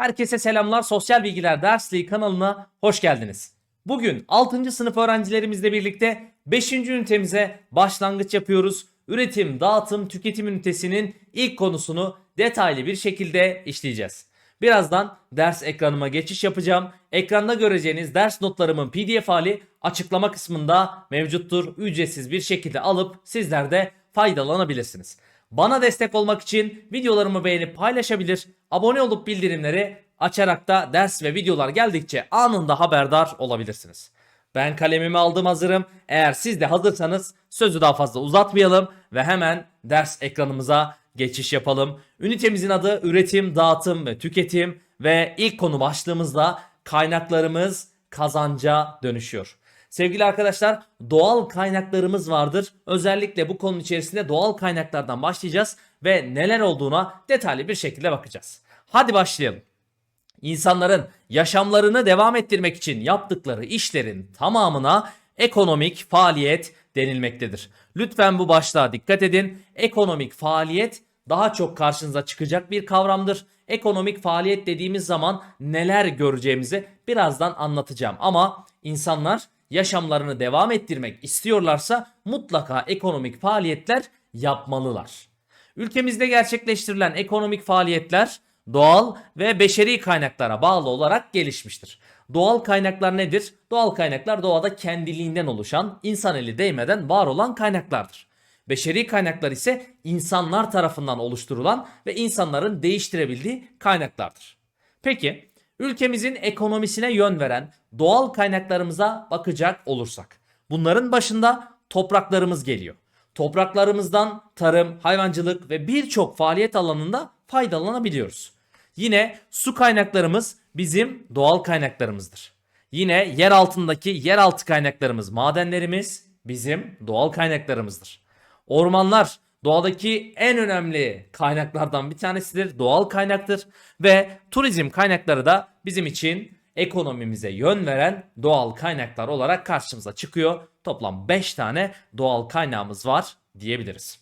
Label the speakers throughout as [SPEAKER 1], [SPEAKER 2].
[SPEAKER 1] Herkese selamlar. Sosyal Bilgiler Dersliği kanalına hoş geldiniz. Bugün 6. sınıf öğrencilerimizle birlikte 5. ünitemize başlangıç yapıyoruz. Üretim, dağıtım, tüketim ünitesinin ilk konusunu detaylı bir şekilde işleyeceğiz. Birazdan ders ekranıma geçiş yapacağım. Ekranda göreceğiniz ders notlarımın PDF hali açıklama kısmında mevcuttur. Ücretsiz bir şekilde alıp sizler de faydalanabilirsiniz. Bana destek olmak için videolarımı beğenip paylaşabilir, abone olup bildirimleri açarak da ders ve videolar geldikçe anında haberdar olabilirsiniz. Ben kalemimi aldım hazırım. Eğer siz de hazırsanız sözü daha fazla uzatmayalım ve hemen ders ekranımıza geçiş yapalım. Ünitemizin adı üretim, dağıtım ve tüketim ve ilk konu başlığımızda kaynaklarımız kazanca dönüşüyor. Sevgili arkadaşlar doğal kaynaklarımız vardır. Özellikle bu konunun içerisinde doğal kaynaklardan başlayacağız ve neler olduğuna detaylı bir şekilde bakacağız. Hadi başlayalım. İnsanların yaşamlarını devam ettirmek için yaptıkları işlerin tamamına ekonomik faaliyet denilmektedir. Lütfen bu başlığa dikkat edin. Ekonomik faaliyet daha çok karşınıza çıkacak bir kavramdır. Ekonomik faaliyet dediğimiz zaman neler göreceğimizi birazdan anlatacağım. Ama insanlar yaşamlarını devam ettirmek istiyorlarsa mutlaka ekonomik faaliyetler yapmalılar. Ülkemizde gerçekleştirilen ekonomik faaliyetler doğal ve beşeri kaynaklara bağlı olarak gelişmiştir. Doğal kaynaklar nedir? Doğal kaynaklar doğada kendiliğinden oluşan, insan eli değmeden var olan kaynaklardır. Beşeri kaynaklar ise insanlar tarafından oluşturulan ve insanların değiştirebildiği kaynaklardır. Peki ülkemizin ekonomisine yön veren doğal kaynaklarımıza bakacak olursak bunların başında topraklarımız geliyor. Topraklarımızdan tarım, hayvancılık ve birçok faaliyet alanında faydalanabiliyoruz. Yine su kaynaklarımız bizim doğal kaynaklarımızdır. Yine yer altındaki yeraltı kaynaklarımız, madenlerimiz bizim doğal kaynaklarımızdır. Ormanlar doğadaki en önemli kaynaklardan bir tanesidir. Doğal kaynaktır ve turizm kaynakları da bizim için ekonomimize yön veren doğal kaynaklar olarak karşımıza çıkıyor. Toplam 5 tane doğal kaynağımız var diyebiliriz.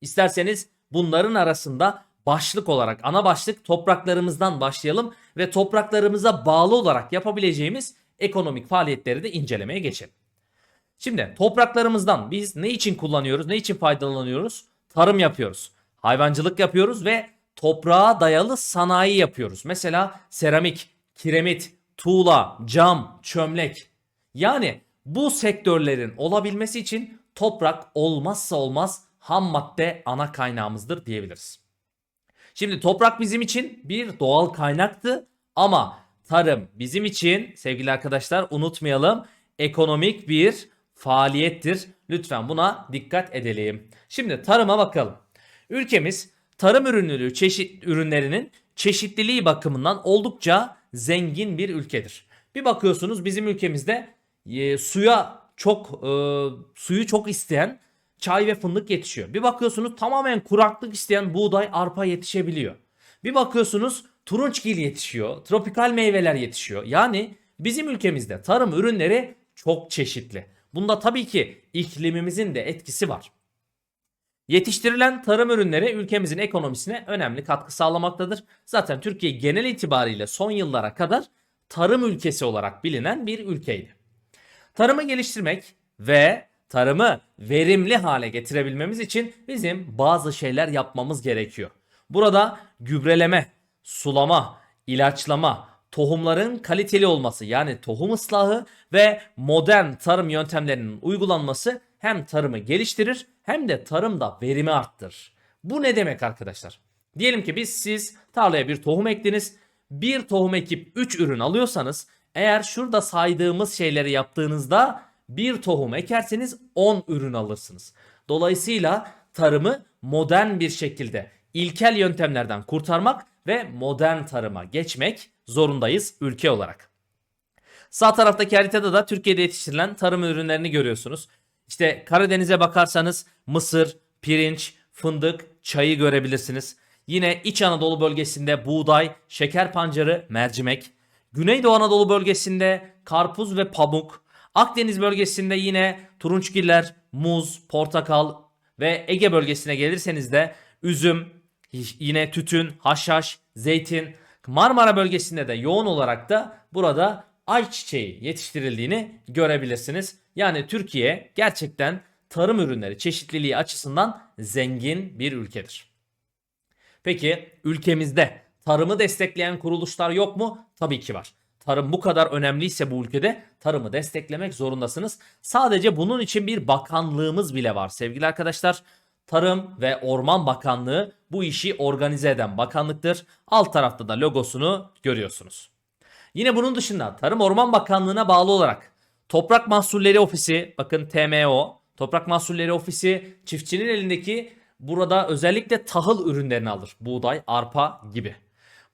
[SPEAKER 1] İsterseniz bunların arasında başlık olarak ana başlık topraklarımızdan başlayalım ve topraklarımıza bağlı olarak yapabileceğimiz ekonomik faaliyetleri de incelemeye geçelim. Şimdi topraklarımızdan biz ne için kullanıyoruz, ne için faydalanıyoruz? Tarım yapıyoruz, hayvancılık yapıyoruz ve toprağa dayalı sanayi yapıyoruz. Mesela seramik, kiremit, tuğla, cam, çömlek. Yani bu sektörlerin olabilmesi için toprak olmazsa olmaz ham madde ana kaynağımızdır diyebiliriz. Şimdi toprak bizim için bir doğal kaynaktı ama tarım bizim için sevgili arkadaşlar unutmayalım ekonomik bir faaliyettir. Lütfen buna dikkat edelim. Şimdi tarıma bakalım. Ülkemiz tarım ürünleri çeşit ürünlerinin çeşitliliği bakımından oldukça zengin bir ülkedir. Bir bakıyorsunuz bizim ülkemizde e, suya çok e, suyu çok isteyen çay ve fındık yetişiyor. Bir bakıyorsunuz tamamen kuraklık isteyen buğday, arpa yetişebiliyor. Bir bakıyorsunuz turunçgil yetişiyor, tropikal meyveler yetişiyor. Yani bizim ülkemizde tarım ürünleri çok çeşitli. Bunda tabii ki iklimimizin de etkisi var. Yetiştirilen tarım ürünleri ülkemizin ekonomisine önemli katkı sağlamaktadır. Zaten Türkiye genel itibariyle son yıllara kadar tarım ülkesi olarak bilinen bir ülkeydi. Tarımı geliştirmek ve tarımı verimli hale getirebilmemiz için bizim bazı şeyler yapmamız gerekiyor. Burada gübreleme, sulama, ilaçlama, tohumların kaliteli olması yani tohum ıslahı ve modern tarım yöntemlerinin uygulanması hem tarımı geliştirir hem de tarımda verimi arttırır. Bu ne demek arkadaşlar? Diyelim ki biz siz tarlaya bir tohum ektiniz. Bir tohum ekip 3 ürün alıyorsanız eğer şurada saydığımız şeyleri yaptığınızda bir tohum ekerseniz 10 ürün alırsınız. Dolayısıyla tarımı modern bir şekilde ilkel yöntemlerden kurtarmak ve modern tarıma geçmek zorundayız ülke olarak. Sağ taraftaki haritada da Türkiye'de yetiştirilen tarım ürünlerini görüyorsunuz. İşte Karadeniz'e bakarsanız mısır, pirinç, fındık, çayı görebilirsiniz. Yine İç Anadolu bölgesinde buğday, şeker pancarı, mercimek. Güneydoğu Anadolu bölgesinde karpuz ve pamuk. Akdeniz bölgesinde yine turunçgiller, muz, portakal ve Ege bölgesine gelirseniz de üzüm, yine tütün, haşhaş, zeytin, Marmara bölgesinde de yoğun olarak da burada ayçiçeği yetiştirildiğini görebilirsiniz. Yani Türkiye gerçekten tarım ürünleri çeşitliliği açısından zengin bir ülkedir. Peki ülkemizde tarımı destekleyen kuruluşlar yok mu? Tabii ki var. Tarım bu kadar önemliyse bu ülkede tarımı desteklemek zorundasınız. Sadece bunun için bir bakanlığımız bile var sevgili arkadaşlar. Tarım ve Orman Bakanlığı bu işi organize eden bakanlıktır. Alt tarafta da logosunu görüyorsunuz. Yine bunun dışında Tarım Orman Bakanlığı'na bağlı olarak Toprak Mahsulleri Ofisi, bakın TMO, Toprak Mahsulleri Ofisi çiftçinin elindeki burada özellikle tahıl ürünlerini alır. Buğday, arpa gibi.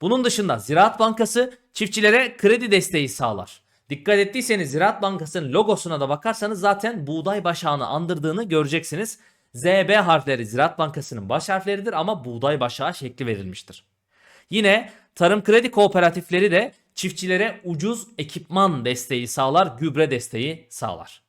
[SPEAKER 1] Bunun dışında Ziraat Bankası çiftçilere kredi desteği sağlar. Dikkat ettiyseniz Ziraat Bankası'nın logosuna da bakarsanız zaten buğday başağını andırdığını göreceksiniz. ZB harfleri Ziraat Bankası'nın baş harfleridir ama buğday başağı şekli verilmiştir. Yine tarım kredi kooperatifleri de çiftçilere ucuz ekipman desteği sağlar, gübre desteği sağlar.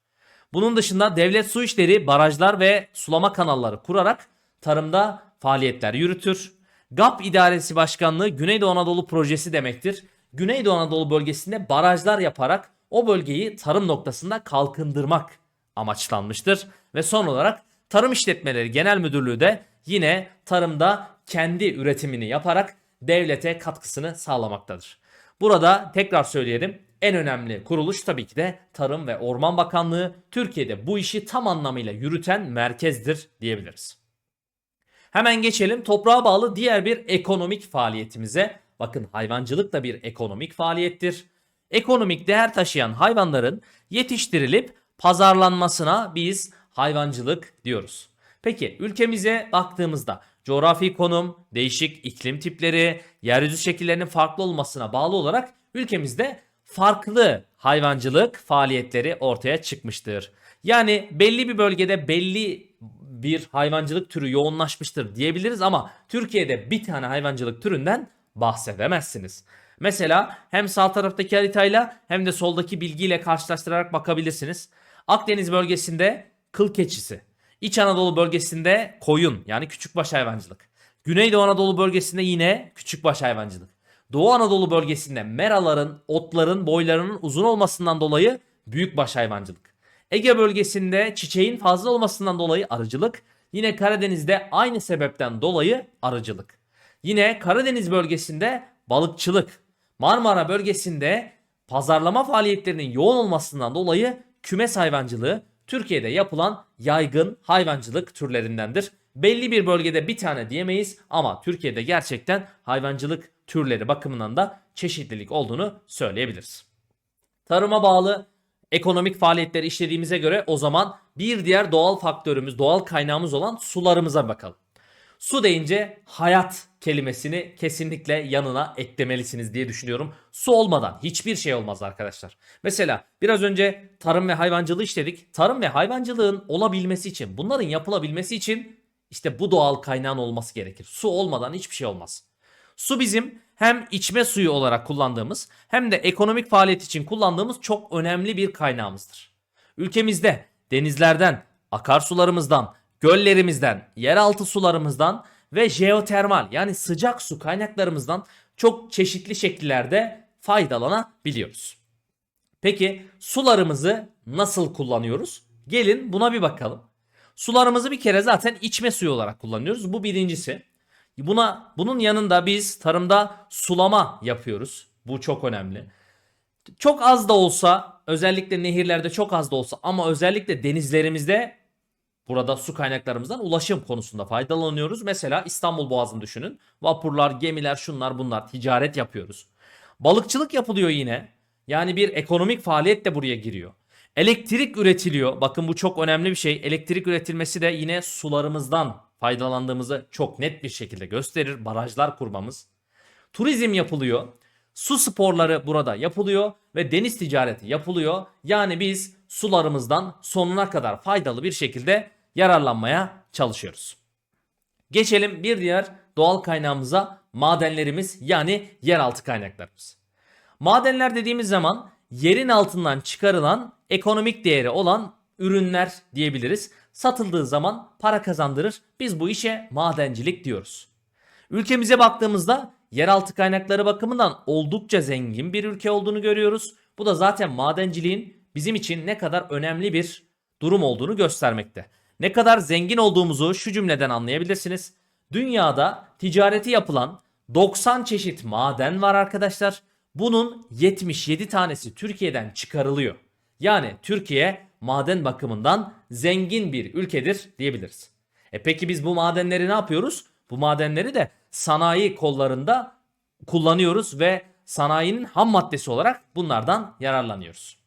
[SPEAKER 1] Bunun dışında devlet su işleri, barajlar ve sulama kanalları kurarak tarımda faaliyetler yürütür. GAP İdaresi Başkanlığı Güneydoğu Anadolu projesi demektir. Güneydoğu Anadolu bölgesinde barajlar yaparak o bölgeyi tarım noktasında kalkındırmak amaçlanmıştır. Ve son olarak Tarım İşletmeleri Genel Müdürlüğü de yine tarımda kendi üretimini yaparak devlete katkısını sağlamaktadır. Burada tekrar söyleyelim en önemli kuruluş tabii ki de Tarım ve Orman Bakanlığı Türkiye'de bu işi tam anlamıyla yürüten merkezdir diyebiliriz. Hemen geçelim toprağa bağlı diğer bir ekonomik faaliyetimize. Bakın hayvancılık da bir ekonomik faaliyettir. Ekonomik değer taşıyan hayvanların yetiştirilip pazarlanmasına biz hayvancılık diyoruz. Peki ülkemize baktığımızda coğrafi konum, değişik iklim tipleri, yeryüzü şekillerinin farklı olmasına bağlı olarak ülkemizde farklı hayvancılık faaliyetleri ortaya çıkmıştır. Yani belli bir bölgede belli bir hayvancılık türü yoğunlaşmıştır diyebiliriz ama Türkiye'de bir tane hayvancılık türünden bahsedemezsiniz. Mesela hem sağ taraftaki haritayla hem de soldaki bilgiyle karşılaştırarak bakabilirsiniz. Akdeniz bölgesinde kıl keçisi, İç Anadolu bölgesinde koyun yani küçükbaş hayvancılık. Güneydoğu Anadolu bölgesinde yine küçükbaş hayvancılık. Doğu Anadolu bölgesinde meraların, otların boylarının uzun olmasından dolayı büyükbaş hayvancılık. Ege bölgesinde çiçeğin fazla olmasından dolayı arıcılık. Yine Karadeniz'de aynı sebepten dolayı arıcılık. Yine Karadeniz bölgesinde balıkçılık. Marmara bölgesinde pazarlama faaliyetlerinin yoğun olmasından dolayı kümes hayvancılığı Türkiye'de yapılan yaygın hayvancılık türlerindendir. Belli bir bölgede bir tane diyemeyiz ama Türkiye'de gerçekten hayvancılık türleri bakımından da çeşitlilik olduğunu söyleyebiliriz. Tarıma bağlı ekonomik faaliyetleri işlediğimize göre o zaman bir diğer doğal faktörümüz, doğal kaynağımız olan sularımıza bakalım. Su deyince hayat kelimesini kesinlikle yanına eklemelisiniz diye düşünüyorum. Su olmadan hiçbir şey olmaz arkadaşlar. Mesela biraz önce tarım ve hayvancılığı işledik. Tarım ve hayvancılığın olabilmesi için, bunların yapılabilmesi için işte bu doğal kaynağın olması gerekir. Su olmadan hiçbir şey olmaz. Su bizim hem içme suyu olarak kullandığımız hem de ekonomik faaliyet için kullandığımız çok önemli bir kaynağımızdır. Ülkemizde denizlerden, akarsularımızdan, göllerimizden, yeraltı sularımızdan ve jeotermal yani sıcak su kaynaklarımızdan çok çeşitli şekillerde faydalanabiliyoruz. Peki sularımızı nasıl kullanıyoruz? Gelin buna bir bakalım. Sularımızı bir kere zaten içme suyu olarak kullanıyoruz. Bu birincisi. Buna bunun yanında biz tarımda sulama yapıyoruz. Bu çok önemli. Çok az da olsa özellikle nehirlerde çok az da olsa ama özellikle denizlerimizde burada su kaynaklarımızdan ulaşım konusunda faydalanıyoruz. Mesela İstanbul Boğazı'nı düşünün. Vapurlar, gemiler, şunlar bunlar ticaret yapıyoruz. Balıkçılık yapılıyor yine. Yani bir ekonomik faaliyet de buraya giriyor. Elektrik üretiliyor. Bakın bu çok önemli bir şey. Elektrik üretilmesi de yine sularımızdan faydalandığımızı çok net bir şekilde gösterir. Barajlar kurmamız. Turizm yapılıyor. Su sporları burada yapılıyor ve deniz ticareti yapılıyor. Yani biz sularımızdan sonuna kadar faydalı bir şekilde yararlanmaya çalışıyoruz. Geçelim bir diğer doğal kaynağımıza madenlerimiz yani yeraltı kaynaklarımız. Madenler dediğimiz zaman yerin altından çıkarılan ekonomik değeri olan ürünler diyebiliriz. Satıldığı zaman para kazandırır. Biz bu işe madencilik diyoruz. Ülkemize baktığımızda yeraltı kaynakları bakımından oldukça zengin bir ülke olduğunu görüyoruz. Bu da zaten madenciliğin bizim için ne kadar önemli bir durum olduğunu göstermekte. Ne kadar zengin olduğumuzu şu cümleden anlayabilirsiniz. Dünyada ticareti yapılan 90 çeşit maden var arkadaşlar. Bunun 77 tanesi Türkiye'den çıkarılıyor. Yani Türkiye maden bakımından zengin bir ülkedir diyebiliriz. E peki biz bu madenleri ne yapıyoruz? Bu madenleri de sanayi kollarında kullanıyoruz ve sanayinin ham maddesi olarak bunlardan yararlanıyoruz.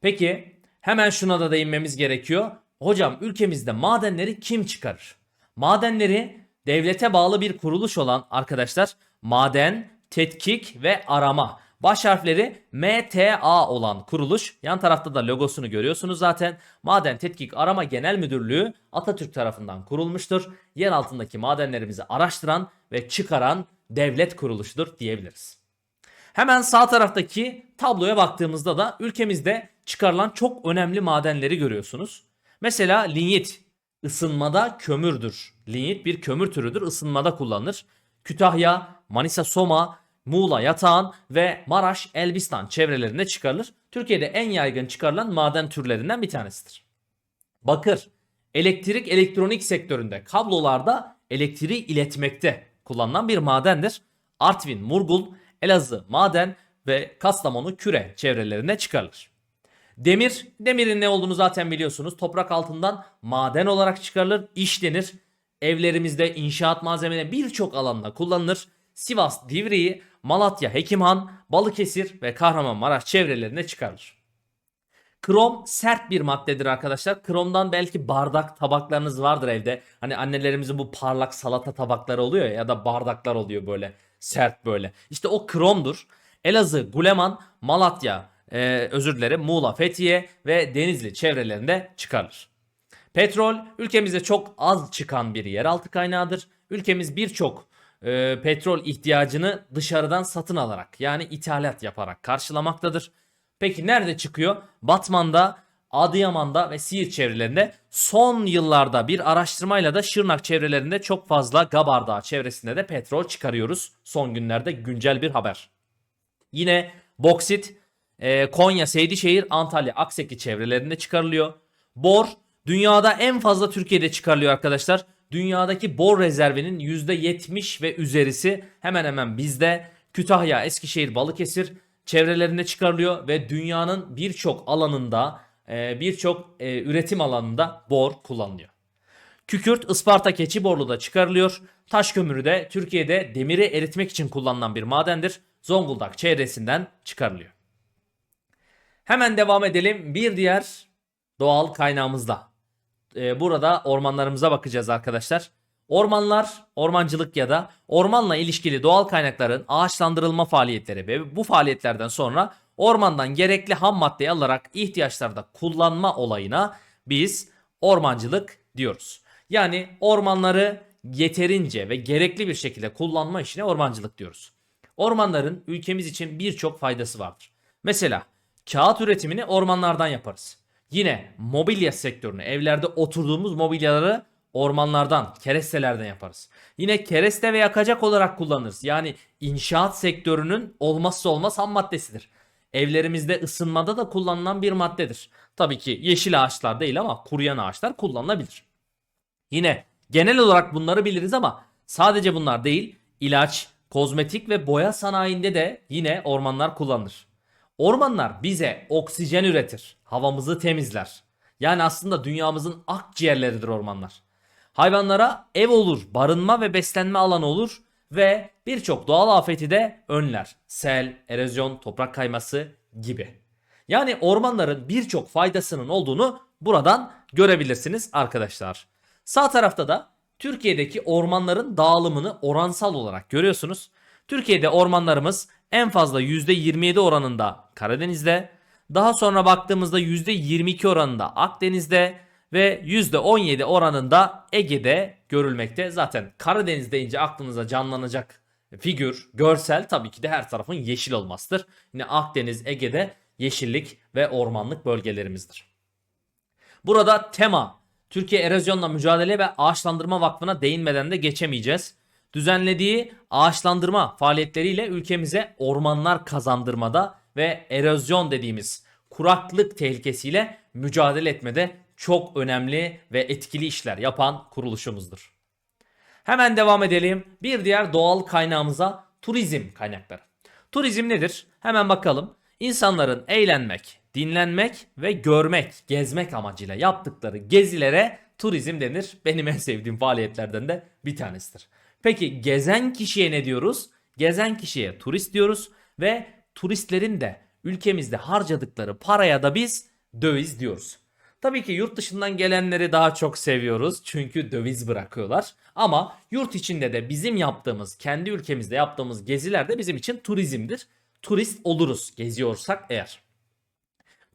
[SPEAKER 1] Peki hemen şuna da değinmemiz gerekiyor. Hocam ülkemizde madenleri kim çıkarır? Madenleri devlete bağlı bir kuruluş olan arkadaşlar maden, tetkik ve arama. Baş harfleri MTA olan kuruluş. Yan tarafta da logosunu görüyorsunuz zaten. Maden Tetkik Arama Genel Müdürlüğü Atatürk tarafından kurulmuştur. Yer altındaki madenlerimizi araştıran ve çıkaran devlet kuruluşudur diyebiliriz. Hemen sağ taraftaki tabloya baktığımızda da ülkemizde çıkarılan çok önemli madenleri görüyorsunuz. Mesela linyit ısınmada kömürdür. Linyit bir kömür türüdür. ısınmada kullanılır. Kütahya, Manisa Soma, Muğla Yatağan ve Maraş Elbistan çevrelerinde çıkarılır. Türkiye'de en yaygın çıkarılan maden türlerinden bir tanesidir. Bakır, elektrik elektronik sektöründe kablolarda elektriği iletmekte kullanılan bir madendir. Artvin, Murgul, Elazığ, Maden ve Kastamonu Küre çevrelerinde çıkarılır. Demir, demirin ne olduğunu zaten biliyorsunuz. Toprak altından maden olarak çıkarılır, işlenir. Evlerimizde inşaat malzemeleri birçok alanda kullanılır. Sivas, Divriği, Malatya, Hekimhan, Balıkesir ve Kahramanmaraş çevrelerinde çıkarılır. Krom sert bir maddedir arkadaşlar. Kromdan belki bardak tabaklarınız vardır evde. Hani annelerimizin bu parlak salata tabakları oluyor ya da bardaklar oluyor böyle sert böyle. İşte o kromdur. Elazığ, Guleman, Malatya, e, özür dilerim Muğla, Fethiye ve Denizli çevrelerinde çıkarılır. Petrol ülkemizde çok az çıkan bir yeraltı kaynağıdır. Ülkemiz birçok e, petrol ihtiyacını dışarıdan satın alarak yani ithalat yaparak karşılamaktadır. Peki nerede çıkıyor? Batman'da, Adıyaman'da ve Siirt çevrelerinde son yıllarda bir araştırmayla da Şırnak çevrelerinde çok fazla Gabar çevresinde de petrol çıkarıyoruz. Son günlerde güncel bir haber. Yine boksit e, Konya, Seydişehir, Antalya, Akseki çevrelerinde çıkarılıyor. Bor dünyada en fazla Türkiye'de çıkarılıyor arkadaşlar. Dünyadaki bor rezervinin %70 ve üzerisi hemen hemen bizde. Kütahya, Eskişehir, Balıkesir çevrelerinde çıkarılıyor ve dünyanın birçok alanında e, birçok e, üretim alanında bor kullanılıyor. Kükürt Isparta Keçiborlu'da çıkarılıyor. Taş kömürü de Türkiye'de demiri eritmek için kullanılan bir madendir. Zonguldak çevresinden çıkarılıyor. Hemen devam edelim bir diğer doğal kaynağımızda. Ee, burada ormanlarımıza bakacağız arkadaşlar. Ormanlar, ormancılık ya da ormanla ilişkili doğal kaynakların ağaçlandırılma faaliyetleri ve bu faaliyetlerden sonra ormandan gerekli ham maddeyi alarak ihtiyaçlarda kullanma olayına biz ormancılık diyoruz. Yani ormanları yeterince ve gerekli bir şekilde kullanma işine ormancılık diyoruz. Ormanların ülkemiz için birçok faydası vardır. Mesela kağıt üretimini ormanlardan yaparız. Yine mobilya sektörünü, evlerde oturduğumuz mobilyaları ormanlardan, kerestelerden yaparız. Yine kereste ve yakacak olarak kullanırız. Yani inşaat sektörünün olmazsa olmaz ham maddesidir. Evlerimizde ısınmada da kullanılan bir maddedir. Tabii ki yeşil ağaçlar değil ama kuruyan ağaçlar kullanılabilir. Yine genel olarak bunları biliriz ama sadece bunlar değil, ilaç, kozmetik ve boya sanayinde de yine ormanlar kullanılır. Ormanlar bize oksijen üretir, havamızı temizler. Yani aslında dünyamızın akciğerleridir ormanlar. Hayvanlara ev olur, barınma ve beslenme alanı olur ve birçok doğal afeti de önler. Sel, erozyon, toprak kayması gibi. Yani ormanların birçok faydasının olduğunu buradan görebilirsiniz arkadaşlar. Sağ tarafta da Türkiye'deki ormanların dağılımını oransal olarak görüyorsunuz. Türkiye'de ormanlarımız en fazla %27 oranında Karadeniz'de, daha sonra baktığımızda %22 oranında Akdeniz'de ve %17 oranında Ege'de görülmekte. Zaten Karadeniz deyince aklınıza canlanacak figür, görsel tabii ki de her tarafın yeşil olmasıdır. Yine Akdeniz, Ege'de yeşillik ve ormanlık bölgelerimizdir. Burada tema Türkiye Erozyonla Mücadele ve Ağaçlandırma Vakfı'na değinmeden de geçemeyeceğiz. Düzenlediği ağaçlandırma faaliyetleriyle ülkemize ormanlar kazandırmada ve erozyon dediğimiz kuraklık tehlikesiyle mücadele etmede çok önemli ve etkili işler yapan kuruluşumuzdur. Hemen devam edelim. Bir diğer doğal kaynağımıza turizm kaynakları. Turizm nedir? Hemen bakalım. İnsanların eğlenmek, dinlenmek ve görmek, gezmek amacıyla yaptıkları gezilere turizm denir. Benim en sevdiğim faaliyetlerden de bir tanesidir. Peki gezen kişiye ne diyoruz? Gezen kişiye turist diyoruz ve turistlerin de ülkemizde harcadıkları paraya da biz döviz diyoruz. Tabii ki yurt dışından gelenleri daha çok seviyoruz çünkü döviz bırakıyorlar. Ama yurt içinde de bizim yaptığımız, kendi ülkemizde yaptığımız geziler de bizim için turizmdir. Turist oluruz geziyorsak eğer.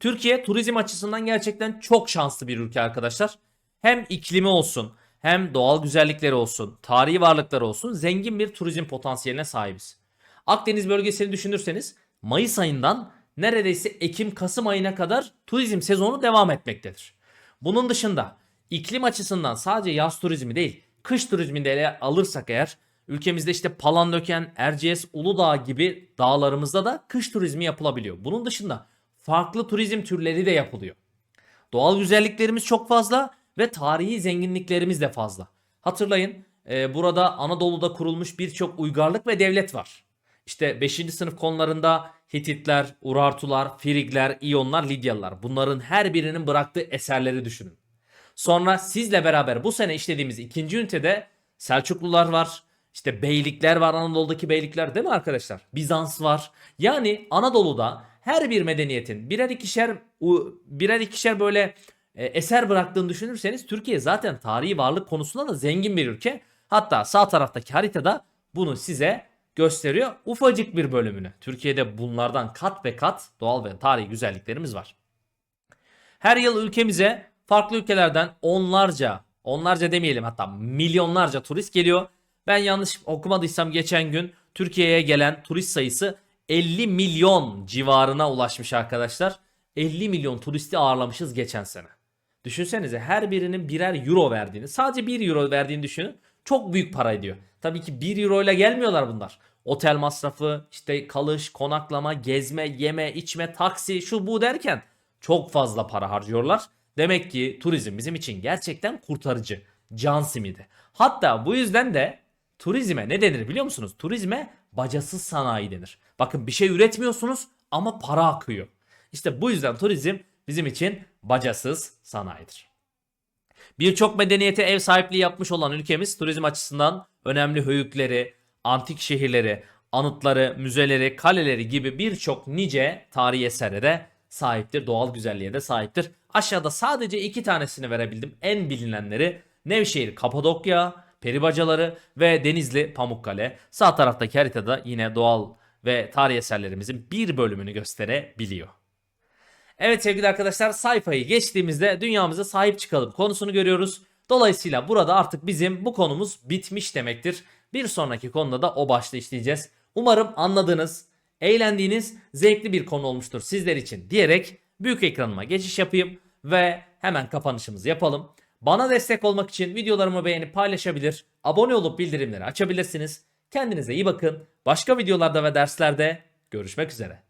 [SPEAKER 1] Türkiye turizm açısından gerçekten çok şanslı bir ülke arkadaşlar. Hem iklimi olsun, hem doğal güzellikleri olsun, tarihi varlıkları olsun zengin bir turizm potansiyeline sahibiz. Akdeniz bölgesini düşünürseniz Mayıs ayından neredeyse Ekim-Kasım ayına kadar turizm sezonu devam etmektedir. Bunun dışında iklim açısından sadece yaz turizmi değil, kış turizmini de ele alırsak eğer ülkemizde işte Palandöken, Erciyes, Uludağ gibi dağlarımızda da kış turizmi yapılabiliyor. Bunun dışında farklı turizm türleri de yapılıyor. Doğal güzelliklerimiz çok fazla ve tarihi zenginliklerimiz de fazla. Hatırlayın e, burada Anadolu'da kurulmuş birçok uygarlık ve devlet var. İşte 5. sınıf konularında Hititler, Urartular, Frigler, İyonlar, Lidyalılar. Bunların her birinin bıraktığı eserleri düşünün. Sonra sizle beraber bu sene işlediğimiz ikinci ünitede Selçuklular var. İşte beylikler var Anadolu'daki beylikler değil mi arkadaşlar? Bizans var. Yani Anadolu'da her bir medeniyetin birer ikişer birer ikişer böyle e, eser bıraktığını düşünürseniz Türkiye zaten tarihi varlık konusunda da zengin bir ülke. Hatta sağ taraftaki haritada bunu size gösteriyor. Ufacık bir bölümünü. Türkiye'de bunlardan kat ve kat doğal ve tarihi güzelliklerimiz var. Her yıl ülkemize farklı ülkelerden onlarca, onlarca demeyelim hatta milyonlarca turist geliyor. Ben yanlış okumadıysam geçen gün Türkiye'ye gelen turist sayısı 50 milyon civarına ulaşmış arkadaşlar. 50 milyon turisti ağırlamışız geçen sene. Düşünsenize her birinin birer euro verdiğini, sadece 1 euro verdiğini düşünün. Çok büyük para ediyor. Tabii ki 1 euro ile gelmiyorlar bunlar. Otel masrafı, işte kalış, konaklama, gezme, yeme, içme, taksi, şu bu derken çok fazla para harcıyorlar. Demek ki turizm bizim için gerçekten kurtarıcı. Can simidi. Hatta bu yüzden de turizme ne denir biliyor musunuz? Turizme bacasız sanayi denir. Bakın bir şey üretmiyorsunuz ama para akıyor. İşte bu yüzden turizm bizim için bacasız sanayidir. Birçok medeniyete ev sahipliği yapmış olan ülkemiz turizm açısından önemli höyükleri, antik şehirleri, anıtları, müzeleri, kaleleri gibi birçok nice tarihi esere de sahiptir. Doğal güzelliğe de sahiptir. Aşağıda sadece iki tanesini verebildim. En bilinenleri Nevşehir, Kapadokya, Peribacaları ve Denizli, Pamukkale. Sağ taraftaki haritada yine doğal ve tarihi eserlerimizin bir bölümünü gösterebiliyor. Evet sevgili arkadaşlar sayfayı geçtiğimizde dünyamıza sahip çıkalım konusunu görüyoruz. Dolayısıyla burada artık bizim bu konumuz bitmiş demektir. Bir sonraki konuda da o başta işleyeceğiz. Umarım anladığınız, eğlendiğiniz, zevkli bir konu olmuştur sizler için diyerek büyük ekranıma geçiş yapayım ve hemen kapanışımızı yapalım. Bana destek olmak için videolarımı beğenip paylaşabilir, abone olup bildirimleri açabilirsiniz. Kendinize iyi bakın. Başka videolarda ve derslerde görüşmek üzere.